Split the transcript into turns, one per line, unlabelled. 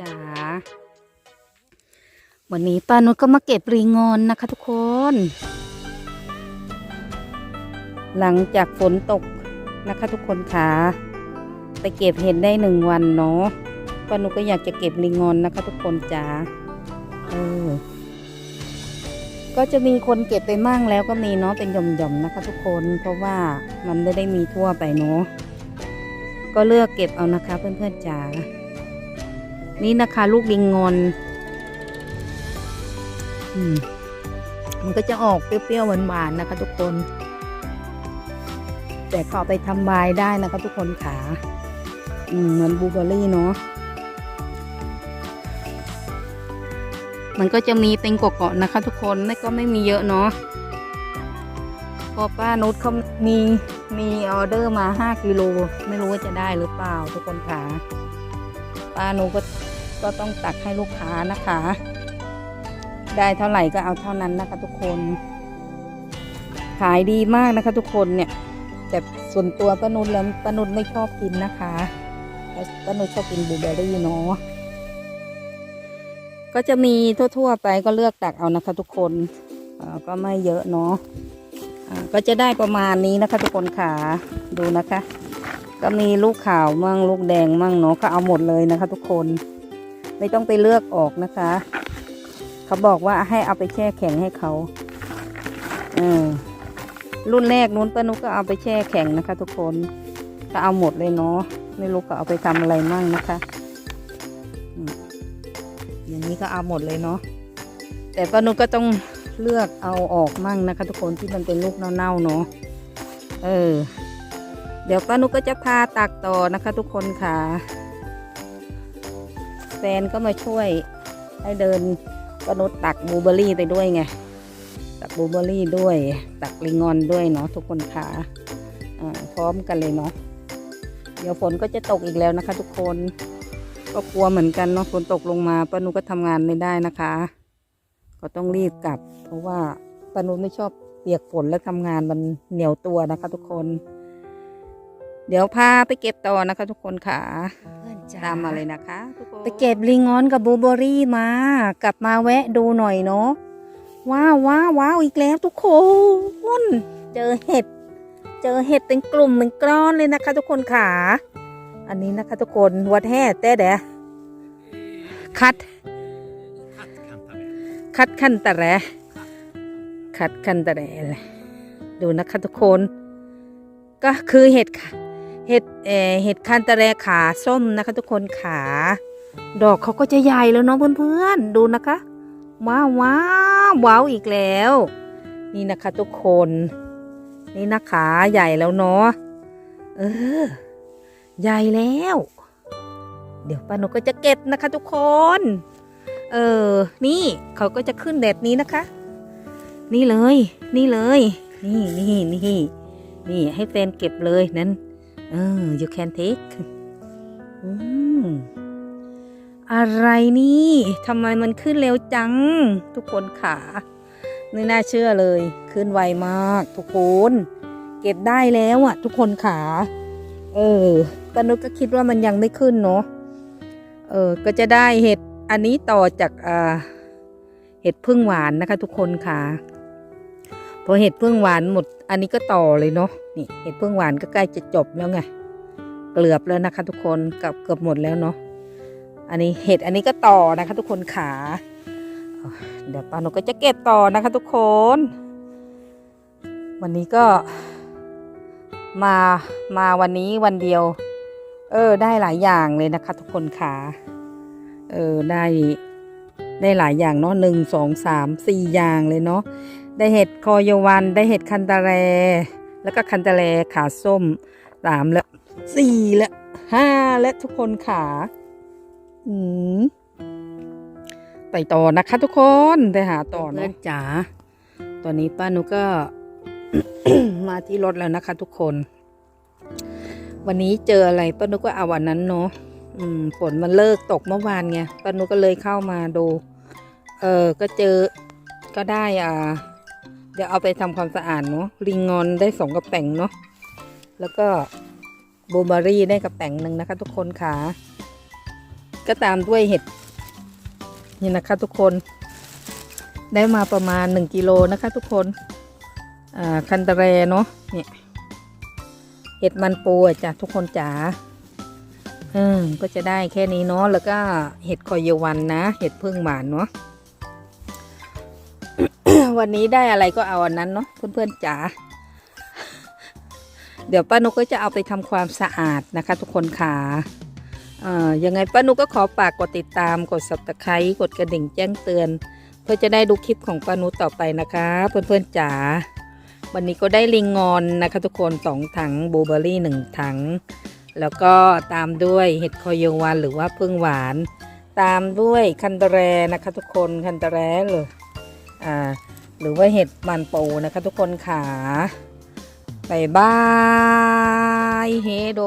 จ๋าวันนี้ป้านุชก็มาเก็บรีงอนนะคะทุกคน หลังจากฝนตกนะคะทุกคนค่ะไปเก็บเห็ดได้หนึ่งวันเนาะป้านุชก็อยากจะเก็บรีงอนนะคะทุกคนจ๋าเออก็จะมีคนเก็บไปมั่งแล้วก็มีเนาะเป็นหย่อมๆนะคะ ทุกคนเพราะว่ามันไม่ได้มีทั่วไปเนาะก็เลือกเก็บเอานะคะเพื่อนๆจ๋า นี่นะคะ ลูกลิงงอนอืมมันก็จะออกเปรี้ยวๆหวานๆนะคะ ทุกคน แต่ก็เอไปทำบายได้นะคะ ทุกคนขาอืมเหมือนบูเบอรี่เนาะมันก็จะมีเป็นเกาะๆนะคะ ทุกคนไม่ก็ไม่มีเยอะเนาะพอป้านุชเขามีมีออเดอร์มาห้ากิโลไม่รู้ว่าจะได้หรือเปล่าทุกคนขา ป้านุก็ก็ต้องตักให้ลูกค้านะคะ ได้เท่าไหร่ก็เอาเท่านั้นนะคะ ทุกคน ขายดีมากนะคะ ทุกคนเนี่ยแต่ส่วนตัวป้านุชแล้วป้านุชไม่ชอบกินนะคะป้านุชชอบกินบลูเบอร์รี่เนาะก็จะมีทั่ว ๆ ไปก็เลือกตักเอานะคะ ทุกคนก็ไม่เยอะเนาะก็จะได้ประมาณนี้นะคะ ทุกคนขาดูนะคะ ก็มีลูกขาวมั่งลูกแดงมั่งเนาะก็เอาหมดเลยนะคะ ทุกคนไม่ต้องไปเลือกออกนะคะ เขาบอกว่าให้เอาไปแช่แข็งให้เขาเออรุ่นแรกนู้นป้านุกก็เอาไปแช่แข็งนะคะ ทุกคนก็เอาหมดเลยเนาะไม่รู้ก็เอาไปทำอะไรมั่งนะคะอืมอย่างนี้ก็เอาหมดเลยเนาะแต่ป้านุกก็ต้องเลือกเอาออกมั่งนะคะ ทุกคนที่มันเป็นลูกเน่าๆเนาะเออ เดี๋ยวป้านุกก็จะพาตักต่อนะคะทุกคนค่ะ แฟนก็มาช่วย ให้เดินก็นุตักบลูเบอรี่ไปด้วยไง ตักบลูเบอรี่ด้วย ตักลิงอนด้วยเนาะทุกคนค่ะพร้อมกันเลยเนาะ เดี๋ยวฝนก็จะตกอีกแล้วนะคะ ทุกคน ก็กลัวเหมือนกันเนาะฝนตกลงมาป้านุก็ทำงานไม่ได้นะคะ ก็ต้องรีบกลับ เพราะว่าป้านุไม่ชอบเปียกฝนและทำงานมันเหนียวตัวนะคะ ทุกคน เดี๋ยวพาไปเก็บต่อนะคะ ทุกคนค่ะตามมาเลยนะคะทุกคนไปเก็บลิงออนกับบลูเบอร์รี่มา กลับมาแวะดูหน่อยเนาะว้าวว้าวว้าวอีกแล้วทุกคนเจอเห็ด เจอเห็ดเป็นกลุ่มเป็นก้อนเลยนะคะ ทุกคนขาอันนี้นะคะ ทุกคนวัดแห่แต่เดะคัด คัดคันตะแรคัดคันตะแรเลยดูนะคะ ทุกคน ก็คือเห็ดค่ะ เห็ดคันตะแรขาส้มนะคะ ทุกคนขา ดอกเขาก็จะใหญ่แล้วเนาะเพื่อนๆดูนะคะ ว้าวว้าวว้าวอีกแล้ว นี่นะคะทุกคน นี่นะคะใหญ่แล้วเนาะเออ ใหญ่แล้ว เดี๋ยวป้าหนูก็จะเก็บนะคะ ทุกคน เออ นี่เขาก็จะขึ้นแดดนี้นะคะ นี่เลย นี่เลย นี่นี่นี่นี่ให้แฟนเก็บเลยนั้น เออ you can take อืมอะไรนี่ทำไมมันขึ้นเร็วจัง ทุกคนขาไม่น่าเชื่อเลย ขึ้นไวมาก ทุกคนเก็บได้แล้วอะทุกคนขาเออปนุก็คิดว่ามันยังไม่ขึ้นเนาะเออ ก็จะได้เห็ดอันนี้ต่อจากอ่าเห็ดพึ่งหวานนะคะ ทุกคนค่ะ พอเห็ดพึ่งหวานหมด อันนี้ก็ต่อเลยเนาะนี่เห็ดพึ่งหวานก็ใกล้จะจบแล้วไงเกือบแล้วนะคะทุกคนเกับเกือบหมดแล้วเนาะอันนี้เห็ดอันนี้ก็ต่อนะคะ ทุกคนขาเดี๋ยวปานุก็จะเก็บต่อนะคะ ทุกคน วันนี้ก็มามาวันนี้วันเดียว เออ ได้หลายอย่างเลยนะคะ ทุกคนขาเออได้ได้หลายอย่างเนาะหนึ่งสองสามสี่อย่างเลยเนาะ ได้เห็ดคอโยวัน ได้เห็ดคันตาแร แล้วก็คันตาแรขาส้มสามแล้วสี่แล้วห้าและทุกคนขาอืมไปต่อนะคะ ทุกคนไปหาต่อเพื่อนจ๋าตอนนี้ป้านุก็มาที่รถแล้วนะคะ ทุกคน วันนี้เจออะไรป้านุก็เอาวันนั้นเนาะฝนมันเลิกตกเมื่อวานไงป้านุก็เลยเข้ามาดู เออก็เจอก็ได้อ่า ดี๋ยวเอาไปทำความสะอาดเนาะลิงงอนได้สองกระแป่งเนาะแล้วก็บลูเบอรี่ได้กระแป่งหนึ่งนะคะ ทุกคนค่ะ ก็ตามด้วยเห็ดนี่นะคะ ทุกคน ได้มาประมาณ 1กิโลนะคะ ทุกคนอ่าคันตะแรเนาะเนี่ยเห็ดมันปูจ้ะทุกคนจ๋าอืมก็จะได้แค่นี้เนาะแล้วก็เห็ดคอยเยวันนะ เห็ดพึ่งหวานเนาะ วันนี้ได้อะไรก็เอาอันนั้นเนาะเพื่อนๆจ๋าเดี๋ยวป้านุกก็จะเอาไปทำความสะอาดนะคะ ทุกคนค่ะเอ่อยังไงป้านุกก็ขอฝากกดติดตามกด subscribe กดกระดิ่งแจ้งเตือน เพื่อจะได้ดูคลิปของป้านุกต่อไปนะคะ เพื่อนๆจ๋าวันนี้ก็ได้ลิงงอนนะคะ ทุกคนสองถังบลูเบอร์รี่หนึ่งถัง แล้วก็ตามด้วยเห็ดคอยงวันหรือว่าพึ่งหวาน ตามด้วยคันตะแรนะคะ ทุกคนคันตะแรเลย อ่าหรือว่าเห็ดมันปูนะคะทุกคนขาบายบายเฮโด